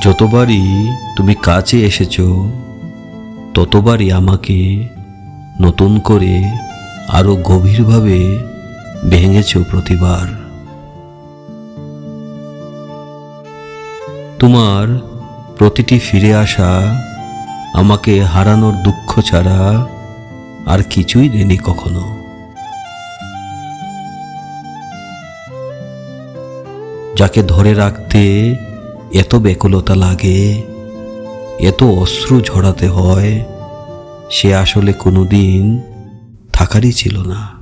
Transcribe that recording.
যতবারই তুমি কাছে এসেছ, ততবারই আমাকে নতুন করে আরও গভীরভাবে ভেঙেছ প্রতিবার। তোমার প্রতিটি ফিরে আসা আমাকে হারানোর দুঃখ ছাড়া আর কিছুই দেনি কখনো। যাকে ধরে রাখতে এত ব্যাকুলতা লাগে এত অশ্রু ঝরাতে হয় সে আসলে কোনোদিন থাকারই ছিল না।